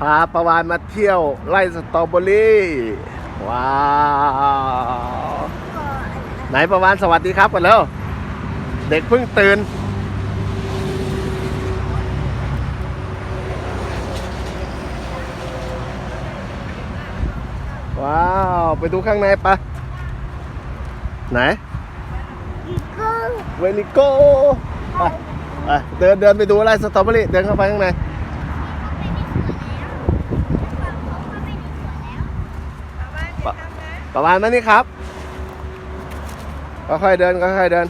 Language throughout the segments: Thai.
พาประวานมาเที่ยวไร่สตรอเบอรี่ว้าวไหนประวานสวัสดีครับกันแล้ว เด็กเพิ่งตื่นว้าว ไปดูข้างในปะไหนเวลิโก้ไปไปเดินเดินไปดูอะไรสตรอเบอรี่เดินเข้าไปข้างใน ปะประมาณนั้นนี่ครับค่อยๆเดินค่อยๆเดิน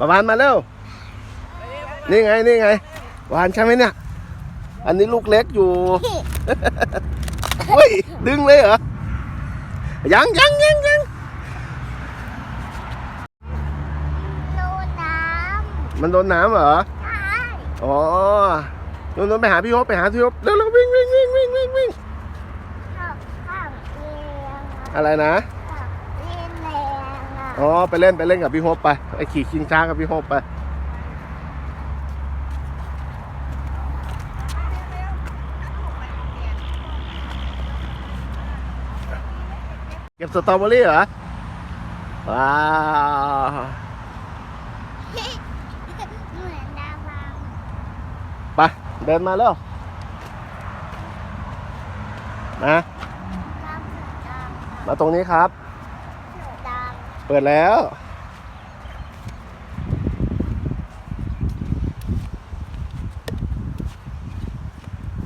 ประมาณมาเร็ว นี่ไง นี่ไง หวานใช่ไหมเนี่ย อันนี้ลูกเล็กอยู่ เฮ้ยดึงเลยเหรอ ยังยังยังยังโดนน้มันโดนน้ำเหรอำใช่อ๋อนู่นๆไปหาพี่โฮปไปหาพี่โฮปเร็วๆวิ่งวิ่งวิ่งวิ่งวิ่งวิ่งข้าวข้าวเลี้ยงอะไรนะ ข้าวเลี้ยงแรงอะอ๋อ ไปเล่นไปเล่นกับพี่โฮปไป ไปขี่ชิงช้ากับพี่โฮปไป เก็บสตรอเบอรี่เหรอ ว้าว เหมือนดาวางไป เดินมาแล้วนะดาวเสือดาวมาตรงนี้ครับ เสือดาวเปิดแล้ว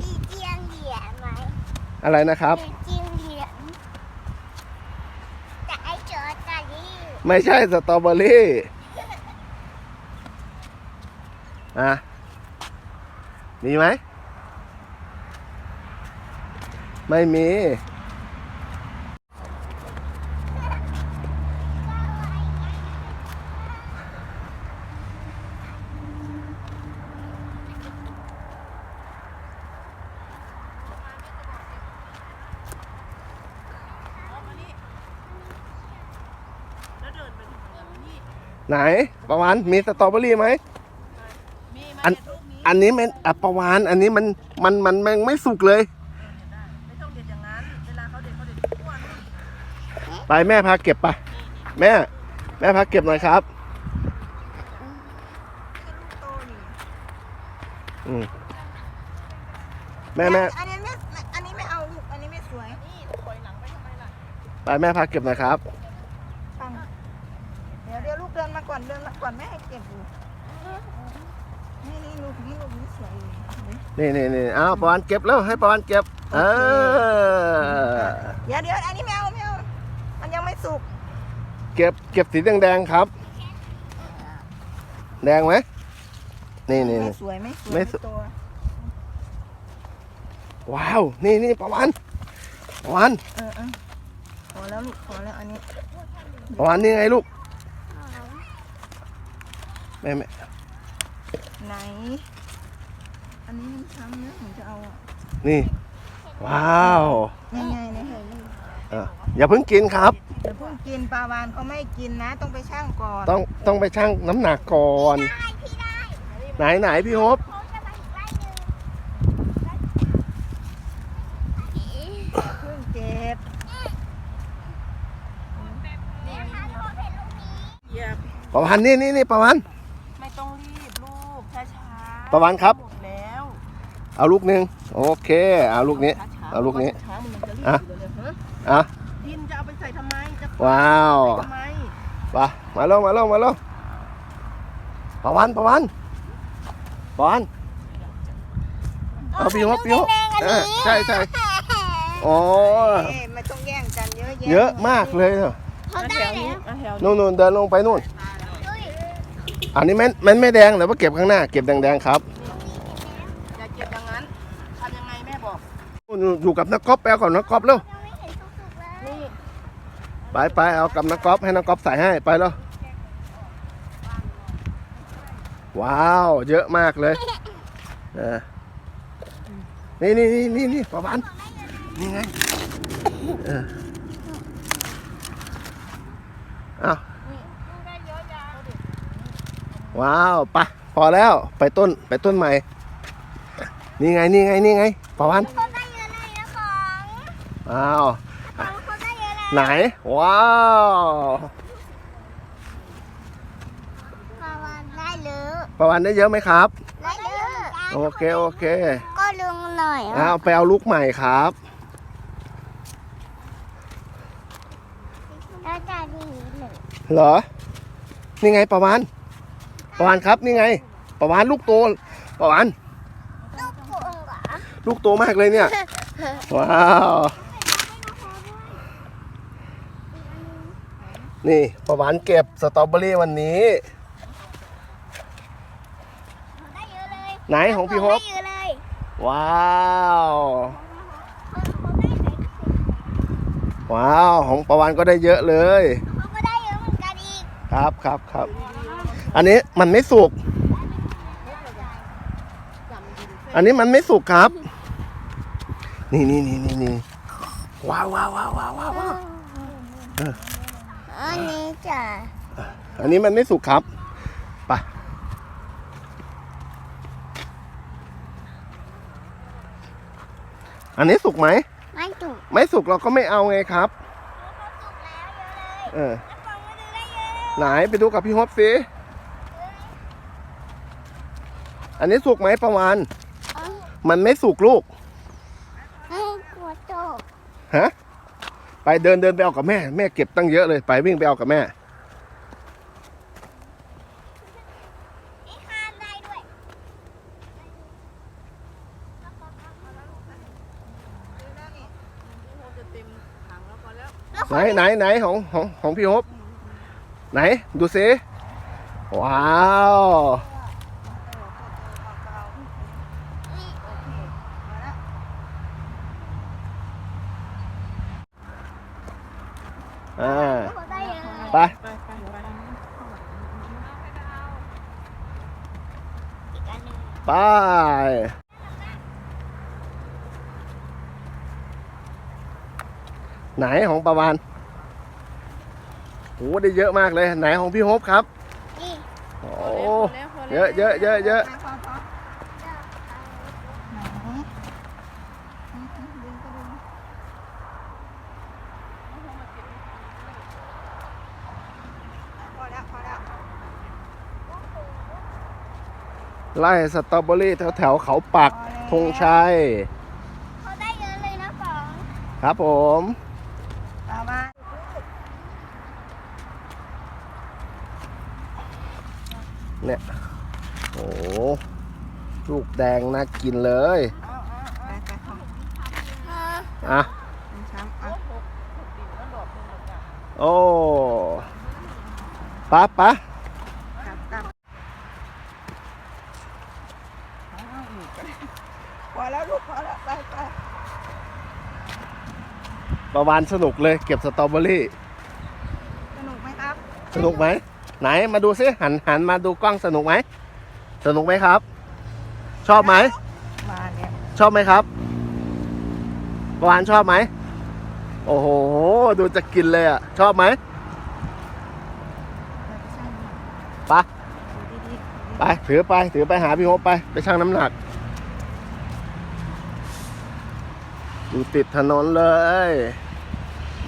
มีเจียงเหรียญไหมอะไรนะครับ มีเจียงเหรียญแต่ไอ้เจอตาลี่ ไม่ใช่สตรอเบอรี่อะมีไหม ไม่มี ไหนประวานมีสตรอเบอรี่ไหมมีไหมอันลูกนี้อันนี้มันอะประวานอันนี้มันมันมันมันไม่สุกเลย ไม่ต้องเด็ดอย่างนั้น เวลาเขาเด็ดเขาเด็ดทั่วนู่นไปแม่พาเก็บไปแม่ แม่พาเก็บหน่อยครับโตนี่อืมแม่แม่อันนี้ไม่อันนี้ไม่เอาลูกอันนี้ไม่สวยนี่ถอยหลังไปทำไมล่ะ ไปแม่พาเก็บหน่อยครับ ฟังเดี๋ยวเดี๋ยวลูก เดินมาก่อนเดินมาก่อนแม่ให้เก็บอยู่นี่นี่ลูกนี้ลูกนี้สวยอยู่เห็นไหมนี่นี่นี่เอาประวานเก็บแล้วให้ประวานเก็บ เออเดี๋ยวเดี๋ยวอันนี้ไม่เอาไม่เอามันยังไม่สุก เก็บเก็บสีแดงๆครับ แดงไหมนี่นี่ไม่นี่สวยไม่สวยไม่สวยตัวว้าว นี่นี่ประวานประวานเออเออพอแล้วลูกพอแล้วอันนี้ประวานนี่ไงลูก แม่แม่ไหน อันนี้มันช้ำนะผมจะเอาอะนี่ ว้าวยังไงนะเฮ้ยอะอย่าเพิ่งกินครับ เดี๋ยวเพิ่งกินปลาวานเขาไม่กินนะ ต้องไปช่างก่อนต้องต้องไปชั่งน้ำหนักก่อนได้พี่ได้ไหนไหนพี่ฮบเขาจะมาอีกไล่หนึ่งเพิ่งเก็บแม่คะโทรเห็นลูกนี้เหยียบประวันนี่นี่นี่ประวัน ไม่ต้องรีบลูกช้าช้าๆ ประวานครับ หมดแล้วเอาลูกหนึ่งโอเค เอาลูกนี้ ช้ๆเอาลูกนี้ช้าๆมันจะรีบอะ อยู่เลยฮะอะ ดินจะเอาไปใส่ทำไม จะว้าวทำไมไปมาลงมาลงมาลงประวันประวันประวันเอาพี่ฮบพี่ฮบเออใช่ใช่อ๋อเอ๊ะไม่ต้องแย่งกันเยอะแยะเยอะมากเลยเนอะเขามาได้แถวแล้นี้วมาแถวนี้นู่นนู่นเดินลงไปนู่นอุ้ย อันนี้มันมันไม่แดงแต่ว่าเก็บข้างหน้าเก็บแดงๆครับอย่าเก็บอย่างนั้นทำยังไงแม่บอกนู่นอยู่กับนักกอล์ฟแปลก่อนนักกอล์ฟเร็วยังไม่เห็นสุกๆเลยนี่ไปไปเอากับนักกอล์ฟให้นักกอล์ฟใส่ให้ไปแล้วว้าว เยอะมากเลยเออนี่นี่นี่นี่นี่ประวันนี่ไงเอออ้าว ว้าวไปะพอแล้วไปต้นไปต้นใหม่ นี่ไงนี่ไงนี่ไงประวันเขาได้เยอะเลยนะของอ้าวของเขาได้เยอะเลยไหน ว้าวปลาวานได้เยอะประวันได้เยอะไหมครับ ได้เยอะโอเคโอเค ก็ลุงหน่อยอ้าวไปเอาลูกใหม่ครับแล้วจะดีเลยเหรอ นี่ไงประวัน ประวันครับนี่ไง ประวันลูกโตประวันลูกโป่งเหรอลูกโตมากเลยเนี่ย ว้าว นี่ประวันเก็บสตรอเบอรี่วันนี้ ได้เยอะเลยไหนของพี่ฮบได้เยอะเลยว้าวเขาได้ไหนว้าว ของประวันก็ได้เยอะเลย เขาก็ได้เยอะเหมือนกันอีก ครับครับครับ อันนี้มันไม่สุก อันนี้มันไม่สุกครับ นี่นี่นี่นี่นี่ว้าวว้าวว้าวว้าวว้าวว้าวอันนี้จ้ะอันนี้มันไม่สุกครับไปอันนี้สุกไหม ไม่ถูกไม่สุกเราก็ไม่เอาไงครับ เออฟังมาดูได้เยอะไหนไปดูกับพี่ฮบสิ อันนี้สุกไหมประวานมันไม่สุกลูกให้กลัวโตกฮะไปเดินเดินไปเอากับแม่ แม่เก็บตั้งเยอะเลย ไปวิ่งไปเอากับแม่นี่ข้ามได้ด้วยไหนไหนไหนของของของพี่ฮบไหน ดูสิว้าว อ่าเขาได้เยอะเลยไปไปไปไปอีกอันหนึ่งไปไหนของประวานโอ้ได้เยอะมากเลย ไหนของพี่ฮบครับ นี่ โอ้เยอะเยอะเยอะเยอะพอพอไหนดึงก็ดึงพอแล้วพอแล้ว ไล่สตรอเบอรี่แถวแถวๆเขาปักธงชัยเขาได้เยอะเลยนะของครับผมตาบ้านเนี่ยโอ้ลูกแดงน่ากินเลยเอาเอาเอาไปไปของอะช้ำเอาโอ้ปะปะ กลับกลับเอาอีกก็ได้พอแล้วลูกพอแล้วไปไป ประวานสนุกเลยเก็บสตรอเบอรี่ สนุกไหมครับ สนุกไหม ไหนมาดูซิหันหันมาดูกล้องสนุกไหม สนุกไหมครับ ชอบไหม มาเนี่ยชอบไหมครับประวานชอบไหม โอ้โห ดูจะกินเลยอะ ชอบไหมเราไปช่างน้ำหนักไปะดูดีๆ ไป ถือไป ถือไปหาพี่โฮปไป ไปชั่งน้ำหนัก อยู่ติดถนนเลย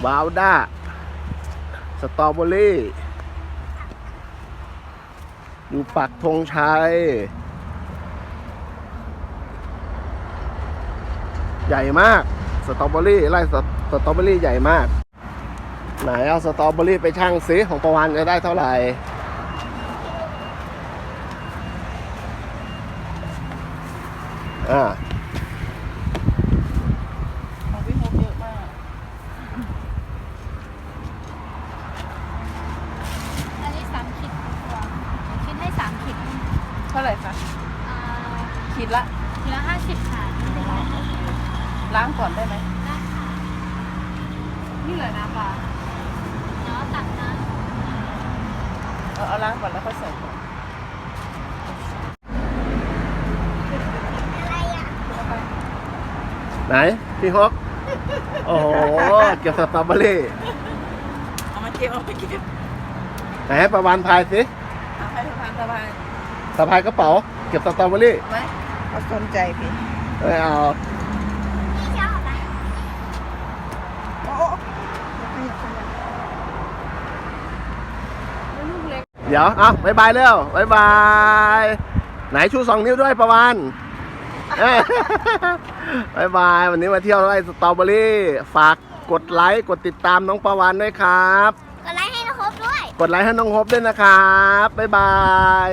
บาวด้า สตรอเบอรี่ อยู่ปักธงชัย ใหญ่มาก สตรอเบอรี่ไร่สตรอเบอรี่ใหญ่มาก ไหนเอาสตรอเบอรี่ไปชั่งซิของประวันจะได้เท่าไหร่อ่า ของพี่โฮปเยอะมาก อันนี้สามขีดตัวคิดให้สามขีด เท่าไหร่คะอ่าขีดละขีดละห้าสิบค่ะล้างก่อนได้ไหมได้ค่ะนี่เลยน้ำปลาเนาะตักนะเอาเอาล้างก่อนแล้วค่อยใส่ก่อนอะไรอะเอาไปไหน พี่ฮอก โอ้โห เก็บสตรอเบอรี่เอามาเก็บเอามาเก็บไหนให้ประวานพายสิเอาไปทานสบาย สะพายกระเป๋า เก็บสตรอเบอรี่ไหมเขาสนใจพี่ไม่เอาพี่ชอบอะโอ้โอ้ขยับขยับแล้วลูกเล็กเดี๋ยวเอาบายบายเร็วบายบาย ไหนชูสองนิ้วด้วยประวานเอ้ย บายบาย วันนี้มาเที่ยวไร่สตรอเบอรี่ ฝากกดไลค์ กดติดตามน้องประวานด้วยครับ กดไลค์ให้นะครบด้วย กดไลค์ให้น้องฮบด้วยนะครับ บ๊ายบาย